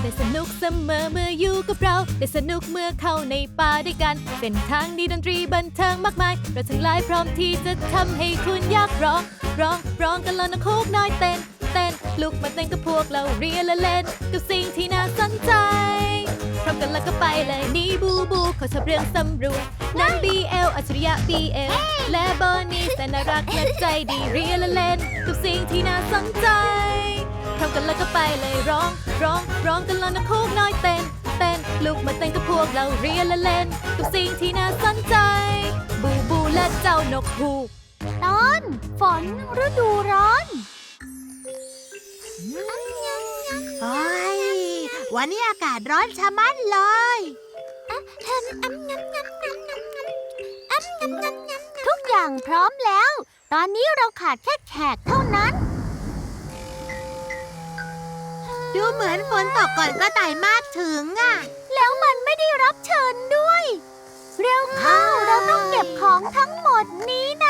ได้สนุกเสมอเมื่ออยู่กับเราได้สนุกเมื่อเข้าในป่าด้วยกันเส้นทางดีดนตรีบันเทิงมากมาย เราทั้งหลายพร้อมที่จะทำให้คุณอยากร้อง ร้องร้องกันแล้วนะโคกน้อยเต้น เต้นลุกมาเต้นกับพวกเราเรียนและเล่น กับสิ่งที่น่าสนใจ ร้อมกันแล้วก็ไปเลยนี่บูบูเขาชอบเรื่องสำรวจนั่น BL อัจฉริยะ BL และบอนี่แสนน่ารักและใจดีเรียนและเล่นกับสิ่งที่น่าสนใจทำกันแล้วก็ไปเลยร้อง ร้องร้องกันแล้วนะโคกน้อยเต้นเต้นลุกมาเต้นกับพวกเราเรียนและเล่นกับสิ่งที่น่าสนใจ บูบูและเจ้านกฮูกตอนฝนฤดูร้อนโอ้ย วันนี้อากาศร้อนชะมัดเลยทุกอย่างพร้อมแล้ว ตอนนี้เราขาดแค่แขกเท่านั้น ดูเหมือนฝนตกก่อนกระต่ายมาถึงอะ แล้วมันไม่ได้รับเชิญด้วย เร็วเข้าเราต้องเก็บของทั้งหมดนี้นะ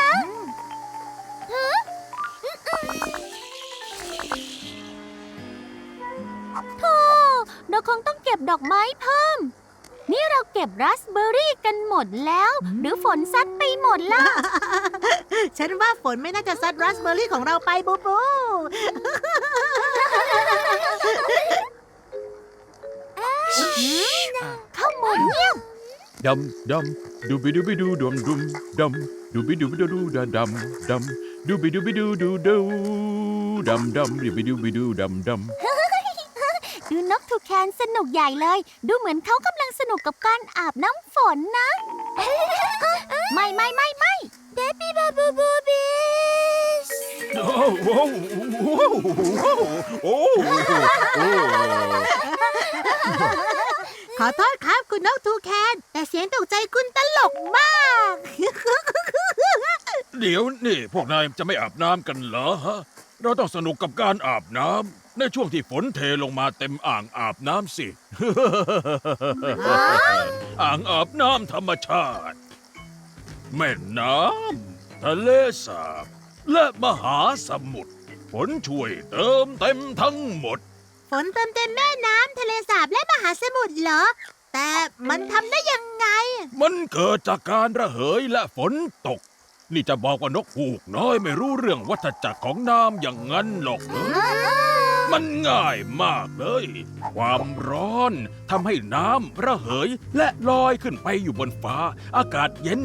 คงต้องเก็บดอกไม้เพิ่ม นี่เราเก็บราสเบอร์รี่กันหมดแล้ว หรือฝนซัดไปหมดแล้ว ฉันว่าฝนไม่น่าจะซัดราสเบอร์รี่ของเราไปบูบู เข้าหมดเงียบ dum dum dooby dooby doo dum dum dum dooby dooby doo doo da dum dum dooby dooby doo doo doo dum dum dooby dooby doo dum dum ดู นกทูแคนสนุกใหญ่เลย ดูเหมือนเขากำลังสนุกกับการอาบน้ำฝนนะ ไม่ไม่ไม่ไม่เบบี้บาบูบูบิสขอโทษครับคุณนกทูแคน แต่เสียงตกใจคุณตลกมาก เดี๋ยวนี่ พวกนายจะไม่อาบน้ำกันเหรอฮะ เราต้องสนุกกับการอาบน้ำ ในช่วงที่ฝนเทลงมาเต็มอ่างอาบน้ำสิ อ่างอาบน้ำธรรมชาติ แม่น้ำทะเลสาบ และมหาสมุทรฝนช่วยเติมเต็มทั้งหมด ฝนเติมเต็มแม่น้ำทะเลสาบและมหาสมุทรเหรอ แต่มันทำได้ยังไง มันเกิดจากการระเหยและฝนตก นี่จะบอกว่านกฮูกน้อยไม่รู้เรื่องวัฏจักรของน้ำอย่างนั้นหรอกเหรอ มันง่ายมากเลย ความร้อนทำให้น้ำระเหยและลอยขึ้นไปอยู่บนฟ้า อากาศเย็น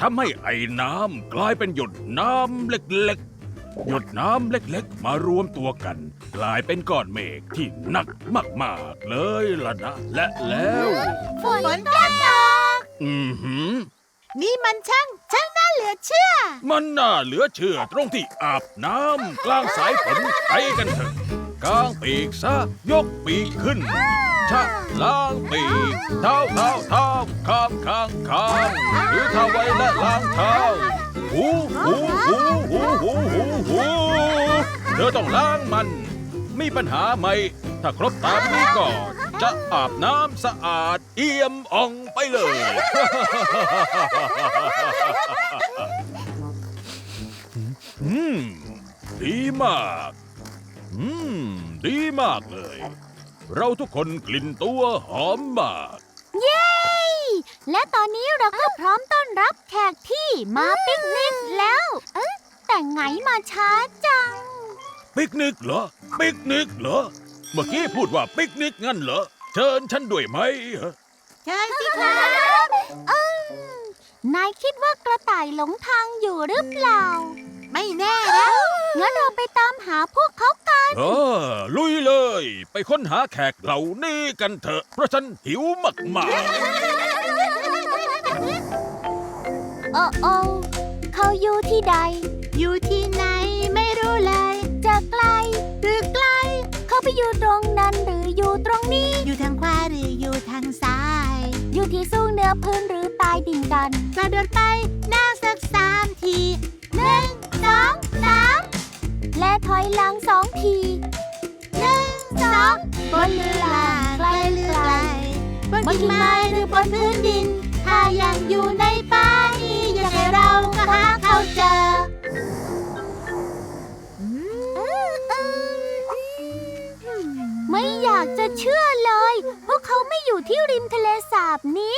ทำให้ไอ้น้ำกลายเป็นหยดน้ำเล็กๆ หยดน้ำเล็กๆ มารวมตัวกัน กลายเป็นก้อนเมฆที่หนักมากๆเลยล่ะนะ และแล้วฝนก็ตกอือหือ นี่มันช่างช่างน่าเหลือเชื่อ มันน่าเหลือเชื่อตรงที่อาบน้ำกลางสายฝนไปกันเถอะ กางปีกซะ ยกปีกขึ้น ชะล้างปีก เท้าเท้าเท้าข้างข้างข้างหรือเท้าไว้และล้างเท้า หูหูหูหูหูหูหูเธอต้องล้างมัน มีปัญหาไหม ถ้าครบตามนี้ก็จะอาบน้ำสะอาดเอี่ยมอ่องไปเลย อืม ดีมาก อืม ดีมากเลย เราทุกคนกลิ่นตัวหอมมาก เย้ และตอนนี้เราก็พร้อมต้อนรับแขกที่มาปิกนิกแล้วเอ๊ะแต่ไงมาช้าจัง ปิกนิกเหรอ ปิกนิกเหรอ เมื่อกี้พูดว่าปิกนิกงั้นเหรอ เชิญฉันด้วยไหมเชิญสิครับ เออนายคิดว่ากระต่ายหลงทางอยู่หรือเปล่า ไม่แน่นะ งั้นเราไปตามหาพวกเขากัน เออลุยเลย ไปค้นหาแขกเหล่านี้กันเถอะ เพราะฉันหิวมาก โอ้โอเขาอยู่ที่ใด อยู่ที่ไหนไม่รู้เลย จะไกลหรือใกล้เขาไปอยู่ตรงนั้นหรืออยู่ตรงนี้ อยู่ทางขวาหรืออยู่ทางซ้าย อยู่ที่สูงเหนือพื้นหรือใต้ดินกัน กระโดดไปหน้าสักสามทีหนึ่งสองสาม และถอยหลังสองทีหนึ่งสองบนเรือลางไกลเรือไกลบนที่ไม้หรือบนพื้นดิน ถ้ายังอยู่ในป่านี้ยังไงเราก็หาเขาเจอไม่อยากจะเชื่อเลย พวกเขาไม่อยู่ที่ริมทะเลสาบนี้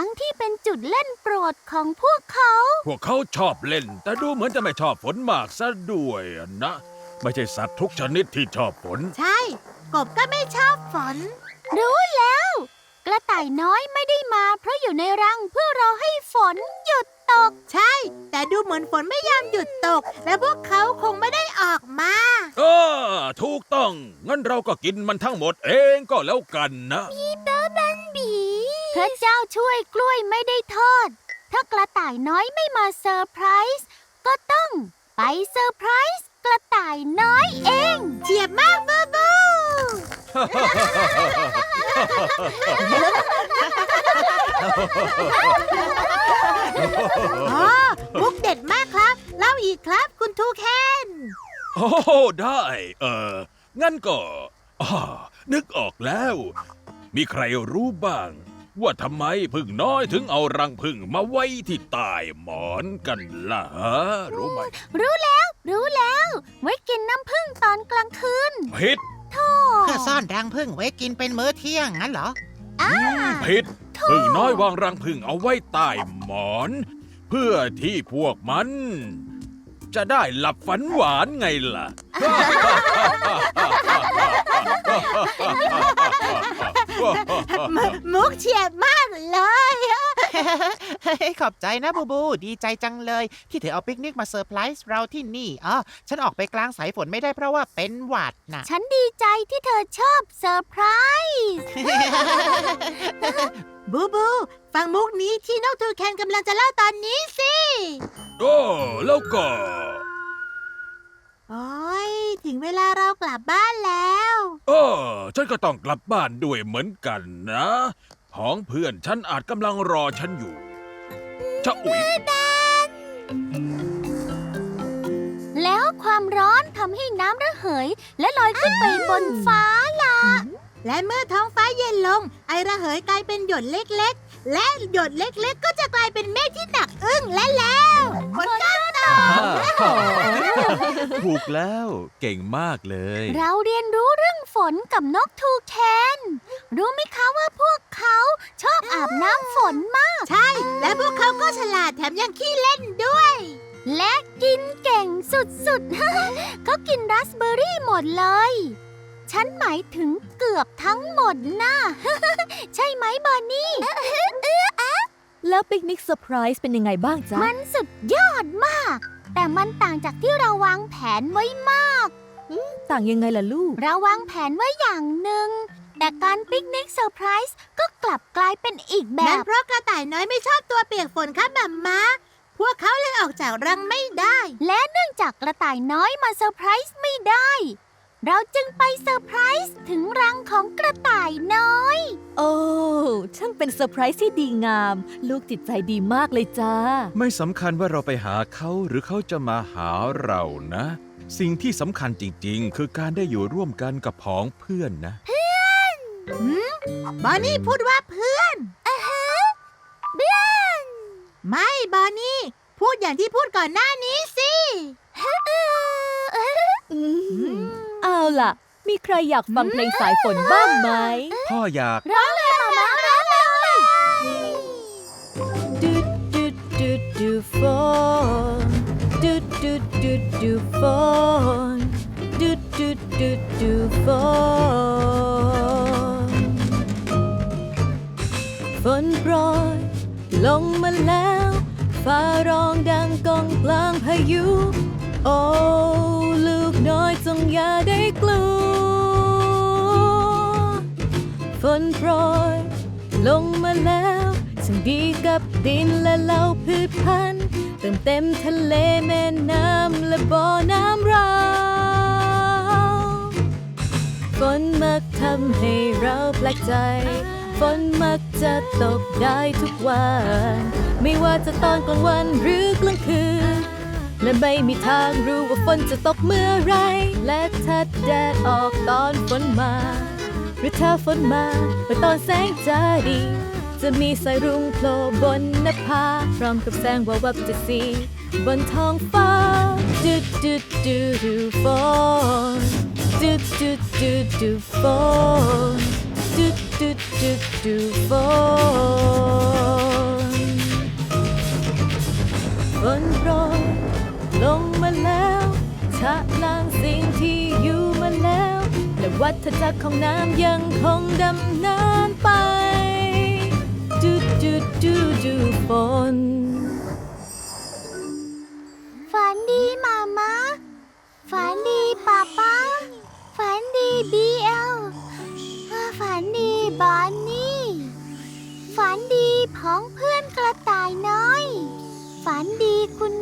ทั้งที่เป็นจุดเล่นโปรดของพวกเขา พวกเขาชอบเล่น แต่ดูเหมือนจะไม่ชอบฝนมากซะด้วยอะนะ ไม่ใช่สัตว์ทุกชนิดที่ชอบฝน ใช่ กบก็ไม่ชอบฝน รู้แล้ว กระต่ายน้อยไม่ได้มา เพราะอยู่ในรังเพื่อรอให้ฝนหยุดตก ใช่ แต่ดูเหมือนฝนไม่ยอมหยุดตก และพวกเขาคงไม่ได้ออกมา เออ ถูกต้อง งั้นเราก็กินมันทั้งหมดเองก็แล้วกันนะบี พระเจ้าช่วยกล้วยไม่ได้ทอด ถ้ากระต่ายน้อยไม่มาเซอร์ไพรส์ก็ต้องไปเซอร์ไพรส์กระต่ายน้อยเองเจียบมากบูบูอ๋อมุกเด็ดมากครับ เล่าอีกครับคุณทูแคนโอ้ได้ เออ งั้นก็อ่านึกออกแล้ว มีใครรู้บ้าง ว่าทำไมพึ่งน้อยถึงเอารังพึ่งมาไว้ที่ใต้หมอนกันล่ะฮะรู้ไหมรู้แล้ว รู้แล้ว ไว้กินน้ำผึ้งตอนกลางคืนผิดโธ่เพื่อซ่อนรังผึ้งไว้กินเป็นมื้อเที่ยงงั้นเหรออ่าผิดพึ่งน้อยวางรังพึ่งเอาไว้ใต้หมอน เพื่อที่พวกมัน จะได้หลับฝันหวานไงล่ะ มุกเฉียบมากเลยขอบใจนะบูบู ดีใจจังเลย ที่เธอเอาปิกนิกมาเซอร์ไพรส์เราที่นี่อ๋อฉันออกไปกลางสายฝนไม่ได้เพราะว่าเป็นหวัดนะฉันดีใจที่เธอชอบเซอร์ไพรส์บูบู ฟังมุกนี้ที่นกทูแคนกำลังจะเล่าตอนนี้สิโอ้แล้วก็โอ้ยถึงเวลาเรากลับบ้านแล้วเออ ฉันก็ต้องกลับบ้านด้วยเหมือนกันนะพ้องเพื่อนฉันอาจกำลังรอฉันอยู่จะอุ๊ยแล้วความร้อนทำให้น้ำระเหย และลอยขึ้นไปบนฟ้าล่ะ และเมื่อท้องฟ้าเย็นลง ไอระเหยกลายเป็นหยดเล็กๆ และหยดเล็กๆ ก็จะกลายเป็นเมฆที่หนักอึ้งและแล้วฝนก็ตกถูกแล้วเก่งมากเลย เราเรียนรู้เรื่อง ฝนกับนกทูแคน รู้ไหมคะว่าพวกเขาชอบอาบน้ำฝนมาก ใช่ และพวกเขาก็ฉลาดแถมยังขี้เล่นด้วย และกินเก่งสุดๆ เขากินราสเบอร์รี่หมดเลย ฉันหมายถึงเกือบทั้งหมดนะใช่ไหมบอนนี่ แล้วปิกนิกเซอร์ไพรส์เป็นยังไงบ้างจ๊ะ มันสุดยอดมาก แต่มันต่างจากที่เราวางแผนไว้มาก ต่างยังไงล่ะลูก เราวางแผนไว้อย่างหนึ่ง แต่การปิกนิกเซอร์ไพรส์ก็กลับกลายเป็นอีกแบนั่นบ เพราะกระต่ายน้อยไม่ชอบตัวเปียกฝนครับแบบม้าพวกเขาเลยออกจากรังไม่ได้ และเนื่องจากกระต่ายน้อยมาเซอร์ไพรส์ไม่ได้ เราจึงไปเซอร์ไพรส์ถึงรังของกระต่ายน้อย โอ้ ช่างเป็นเซอร์ไพรส์ที่ดีงาม ลูกจิตใจดีมากเลยจ้า ไม่สำคัญว่าเราไปหาเขาหรือเขาจะมาหาเรานะ สิ่งที่สำคัญจริง ๆ คือการได้อยู่ร่วมกันกับผองเพื่อนนะบอนนี่พูดว่าเพื่อนเพื่อนไม่บอนนี่ พูดอย่างที่พูดก่อนหน้านี้สิอืมเอาล่ะ มีใครอยากฟังเพลงสายฝนบ้างไหม พ่ออยาก ร้องเลยมามาร้องเลย ดูดูดูดูฝนดู ดูดูฝนดูดูดูดูฝนฝนโปรยลงมาแล้วฟ้าร้องดังกองกลางพายุ โอ้ลูกน้อยจงอย่าได้กลัวฝนโปรยลงมาแล้วช่งดีกับดินและเล่าพืชพันธุ์ ติมเต็มทะเลแม่น้ำและบ่อน้ำเราฝนมักทำให้เราแปลกใจ ฝนมักจะตกได้ทุกวัน ไม่ว่าจะตอนกลางวันหรือกลางคืน และไม่มีทางรู้ว่าฝนจะตกเมื่อไร และถ้าแดดออกตอนฝนมา หรือถ้าฝนมาเมื่อตอนแสงจะดี จะมีสายรุ้งโผล่บนนภาพร้อมกับแสงวาววับจะสี บนท้องฟ้าดูดูดูดูฝนดูดูดูดูฝนดูดูดูดูฝนฝนโปรยลงมาแล้วชะล้างสิ่งที่อยู่มาแล้วและวัฏจักรของน้ำยังคงดำเนินไป ดูดูดฝน ฝันดีมามาฝันดีป้าป้าฝันดีบีเอลฝันดีบอนนี่ ฝันดีของเพื่อนกระต่ายน้อย ฝันดีคุณ